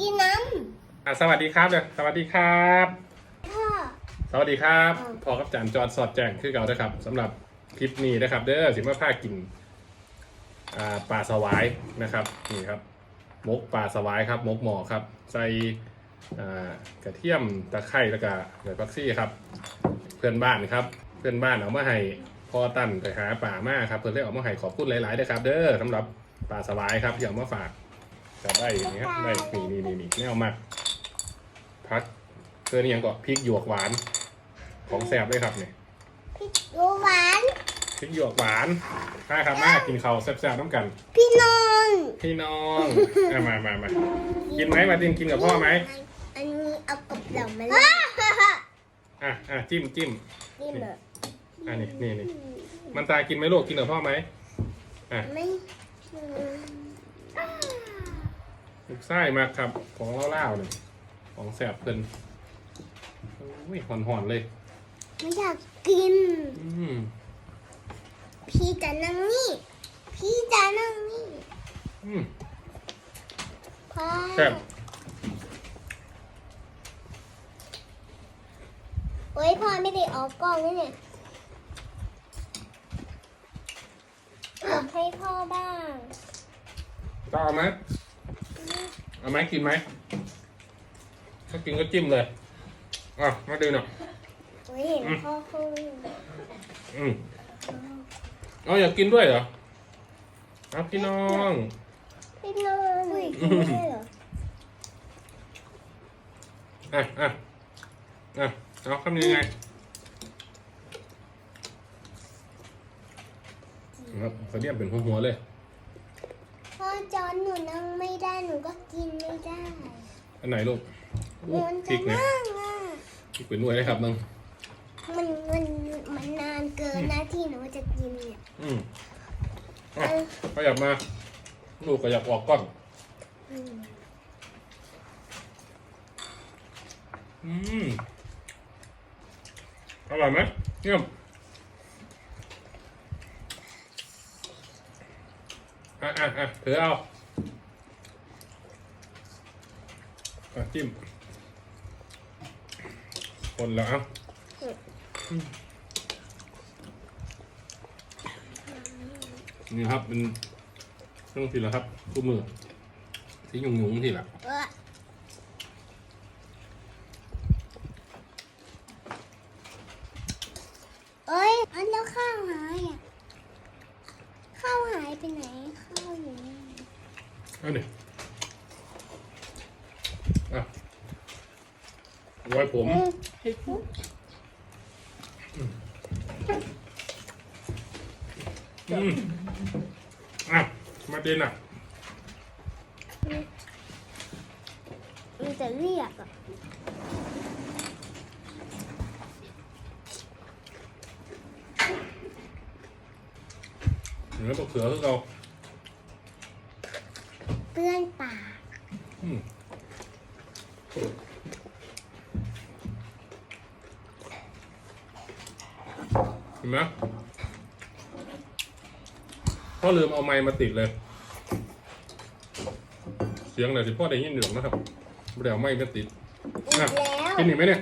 กินน้อะสวัสดีครับเลยสวัสดีครับำพ่อ สวัสดีครับอืมพอกับจานจอดสอดแจงคือเก่านะครับสำหรับคลิปนี้นะครับ เด้อสิมาพากินอ่าปลาสวายนะครับนี่ครับมกปลาสวายครับมกหมอครับใส่อ่ากระเทียมตะไคร้แล้วก็ใบพักซี่ครับ เพื่อนบ้านครับ เพื่อนบ้านเอามาให้พ่อตั้นไปหาป่ามาครับเพื่อนเลยเอามาให้ขอบคุณหลายๆด้วยครับ เด้อสำหรับปลาสวายครับที่เอามาฝาก จะได้อย่างนี้ครับได้นี่นี่นี่นี่นี่เอามาพักเพื่อนยังก็พริกหยวกหวาน ของแซ่บเลยครับเนี่ยพี่ดูหวานพริกหยวกหวานถ้าครับมากินข้าวแซ่บๆน้ำกัน พี่นอนพี่น้องอะมามามากินไหมมาตินกินกับพ่อไหมอันนี้เอากับเรามาเลยอะอะจิ้มจิ้ม นี่เหรออะนี่นี่นี่มันตากินไหมลูกกินกับพ่อไหมอะไม่ ลูกไส้มาครับของเล่าๆเนี่ยของแซ่บเพิ่นอุ้ยหอนๆเลย ไม่อยากกิน อืมพี่จะนั่งนี่ พี่จะนั่งนี่อืมพ่อแซ่บโอ้ยพ่อไม่ได้ออกกล้องนี่เนี่ยขอให้พ่อบ้างต้องเอาไหม เอาไหมกินไหม ถ้ากินก็จิ้มเลย อะ มาดูหน่อยโอ้ยเห็นพ่อเขาอยู่อืมเอาอยากกินด้วยเหรอเอาพี่น้อง พี่นอนอุ้ยกินไม่ได้เหรออะอะอะเอาคำนี้ไงครับเขาเรียกเป็นหัวหัวๆเลยพ่อ จอนหนูนั่งไม่ได้หนูก็กินไม่ได้อันไหนลูกอู้มันพริจะกเนี่ยนั่งอะพริกเป็นหน่วยเลยครับน้องมันมันมันนานเกินนะที่หนูจะกินเนี่ยอืมอะขยับมาลูกขยับออกก่อนอืมอืมอร่อยไหมเยี่ยม อะอะอะถือเอาอะจิ้ม คนแล้วเอานี่ครับเป็นเครื่องทีละครับคู่มือที่ยุงยุงทีละเอ้ย อันแล้วข้าวหายอะ หายไปไหนข้าวอยู่นี่เอาหนึ่งอะไว้ผม อืมอะ มาเดนอะ มันจะเรียกอะ เหนือตกเสือคือเราเปื้อนปากอืมเห็นไหมพ่อลืมเอาไม้มาติดเลย เสียงไหนสิพ่อได้ยินอยู่หรอกนะครับไม่ได้เอาไม้มาติดอีกแล้วกินอีกไหมเนี่ย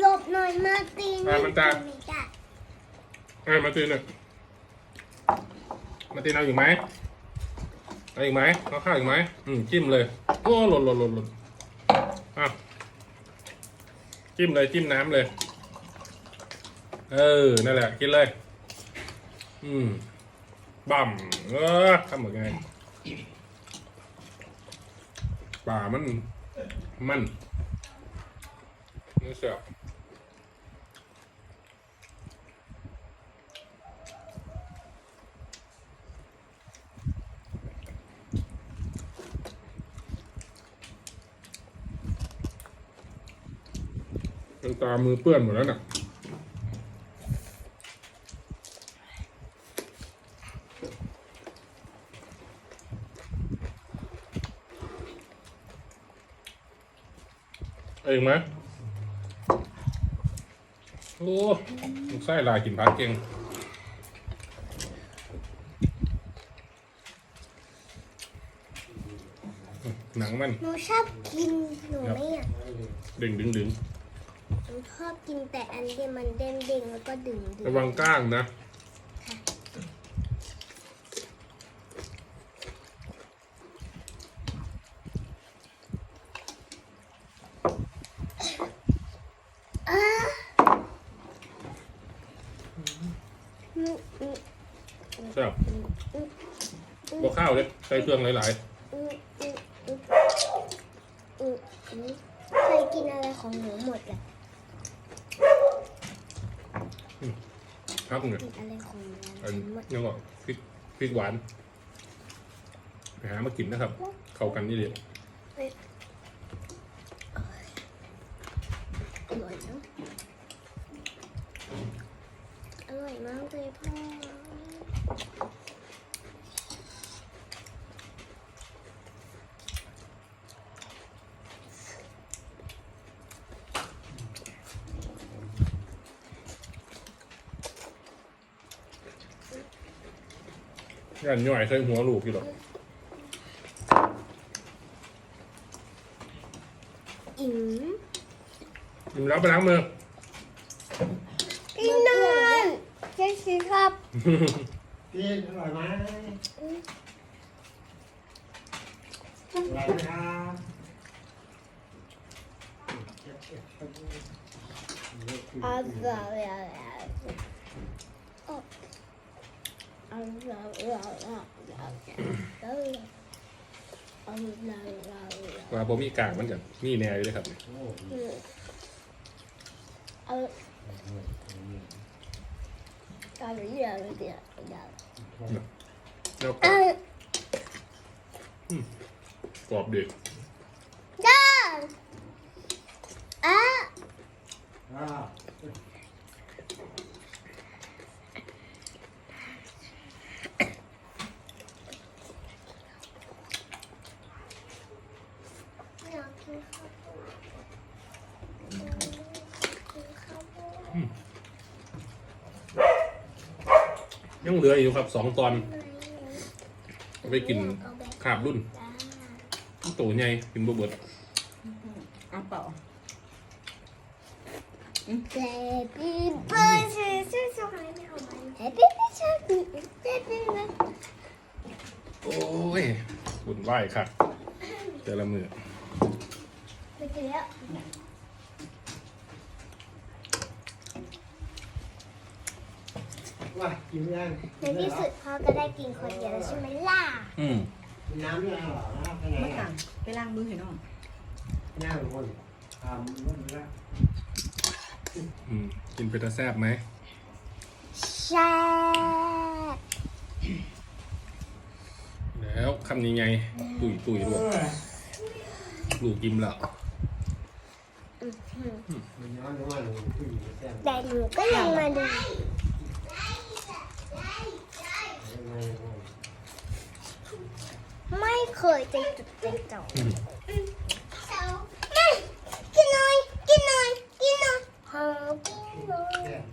หลบหน่อยมาตีนอะมันจะไม่ไอ้ยมาตินเน่ยมาตินเอาอีกไหมเอาอีกไหมเอาข้าวอีกไหมอืมจิ้มเลยโอ้หล่นหล่นหล่นหล่นอะจิ้มเลยจิ้มน้ำเลย เออ นั่นแหละ กินเลย อืมบ่มเออทำเหมือนไงป่ามัน มันนี่เสียบ ตามือเปื้อนหมดแล้วน่ะเอาอีกไหมโอ้ลูกไส้ลายกินพักเก่งหนังมัน หนูชอบกิน หนูไม่อยาก ดึงดึงดึงหนู ชอบกินแต่อันที่มันเด้งๆแล้วก็ดึงดึงระวังก้างนะอ่าอืมอืมใช่บพวกข้าวเลยใส่เครื่องหลายอืมอืมอืมอืมอืมเคยกินอะไรของหนูหมดเลย ๆครับเนี่ยกินอะไรของหนูอันหมดยังก็พริกพริกหวานไปหามากินนะครับ เข้ากันนี่เลย อร่อยเนอะอร่อยมากเลยพ่อ ย่านย่อยใส่หัวลูกอยู่หรอกอิ่มกินแล้วไปล้างมือ พี่นอนใช่สิครับกินอร่อยไหมอร่อยไหมครับอร่อย ว่าบ่มีกากมันกับมีแนวอยู่เลยครับเนี่ยแล้วก็อืมกรอบดีอะ ยังเหลืออยู่ครับสองตอนไหนเอาไปกินเอาแบบขาบรุ่นจ้าตัวใหญ่กินบ่เบิดเอาเปล่า Happy birthday to you. Happy birthday. Happy birthday. โอ้ยบุญไหวครับแต่ละมือไปกินแล้ว ว่ากินยังในที่สุดพ่อก็ได้กินคนเดียวแล้วใช่ไหมล่ะอืมน้ำยังหรอน้ำไปไหนไม่ต่างไปล้างมือให้น้องย่างคนทำนู่นละอืมกินเป็นตาแซ่บไหมใช่แล้วคำนี้ไง ตุยตุยลูกลูกกิมแล้วมันย้อนว่าหนูผู้หญิงแซ่บแต่หนูก็ยังมาดู ไม่ เคยใจจุดใจจ่ออืมไม่กินหน่อย กินหน่อย กินหน่อยหอมกินหน่อยแซ่บ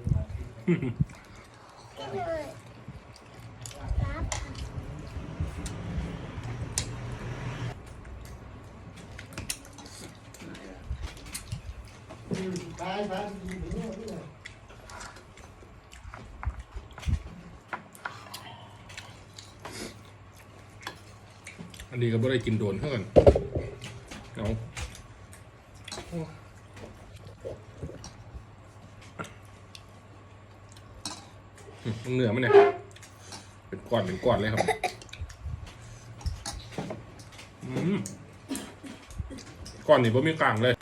กินหน่อยรับไปไปกินไปเนี่ยเนี่ย ดีก็บ่ได้กินโดนเท่ากันเอาเนื้อมันเนี่ย เป็นก้อนเป็นก้อนเลยครับก้อนนี่ผมมีกลางเลย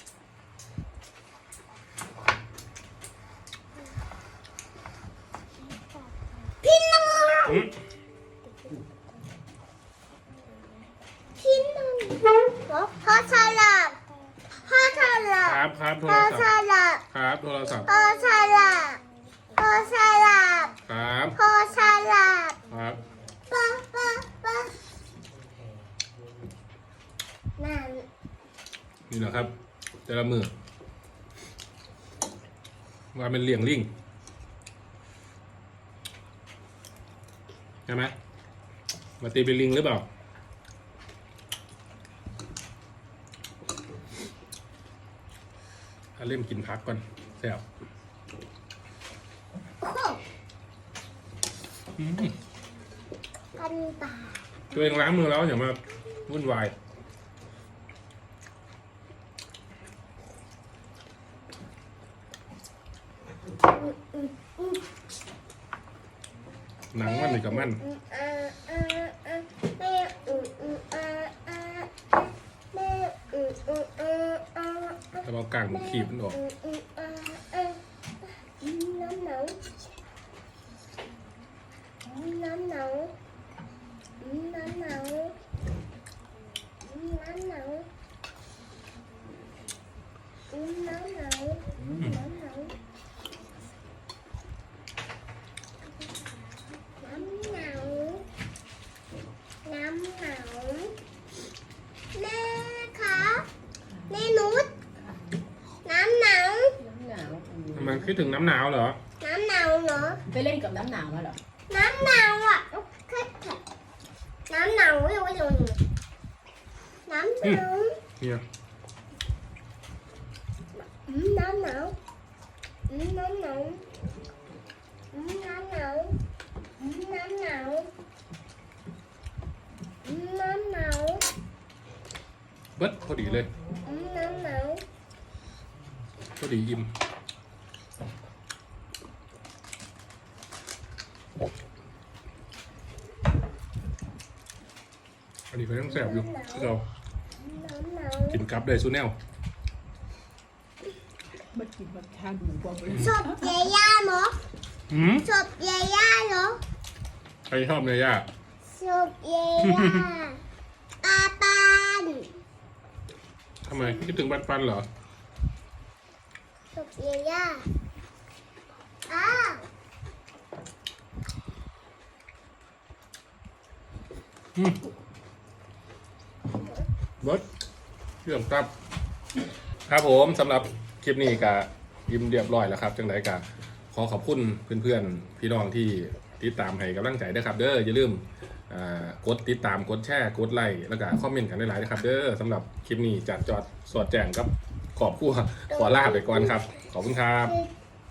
คดรับครับโทรพ่อฉศัพท์ลาดครับโทรศัพท์พ่อฉลาดพ่อฉลาดครับพ่อฉลาดครับป้าป้าป้านั่นนี่แหละครับ แต่ละมือว่าเป็นเลี้ยงลิงใช่ไหมมาตีเป็นลิงหรือเปล่า ถ้าเล่มกินพักก่อนแซ่บโอ้โหอืมกันตาตัวเองล้างมือแล้วอย่ามาวุ่นวาย หนังมันนี่กับมัน อืมอ่าอ่าอ่าแม่อืมอืมอ่าอ่าแม่อืมอืมอ่าอ่า แล้ว เอากางขีบมันออก อืมอืมอ่าอ่าอืมน้ำหนาวอืมน้ำหนาวอืมน้ำหนาวอืมน้ำหนาวอืมน้ำหนาวอืมน้ำหนาวน้ำหนาวน้ำหนาวแม่คะแม่นุชน้ำหนาว น้ำหนาวอื มมันคิดถึงน้ำหนาวเหรอน้ำหนาวเหรอไปเล่นกับน้ำหนาวมาเหรอ น้ำหนาว อะแค่แค่น้ำหนาวอยู่ตรงนี้น้ำหนาวเนี่ยอืมน้ำหนาวอืมน้ำหนาวอืมน้ำหนาวอืมน้ำหนาวอืมน้ำหนาวเบิดพอดีเลยอืมน้ำหนาวพอดีอิ่มอันนี้ก็ยังแสบอยู่ที่เราน้ำหนาวกินกับได้ซูแนลมากินมาทานหมูกรอบเลยศพยาย่าเหรอหืมศพยาย่าเหรอใครชอบเนื้อย่างศพยาย่าอาปานทำไมคิดถึงปันปันเหรอศพยาย่าอ้าว เบิดเรื่องครับ ครับผมสำหรับคลิปนี้ก็ยิ้มเรียบร้อยแล้วครับ จังไดก็ขอขอบคุณเพื่อนๆ พี่น้องที่ติดตามให้กำลังใจด้วยครับ เด้ออย่าลืมอ่ากดติดตามกดแชร์กดไลค์แล้วก็คอมเมนต์กันหลายๆนะครับเด้อสำหรับคลิปนี้จัดจอดสอดแจงกับขอบคู่ขอลาไปก่อนครับ ขอบคุณครับคือ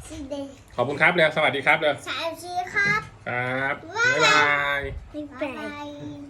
สีแดงขอบคุณครับแล้วสวัสดีครับเลยสามสีครับ ครับบ๊ายบาย บ๊ายบาย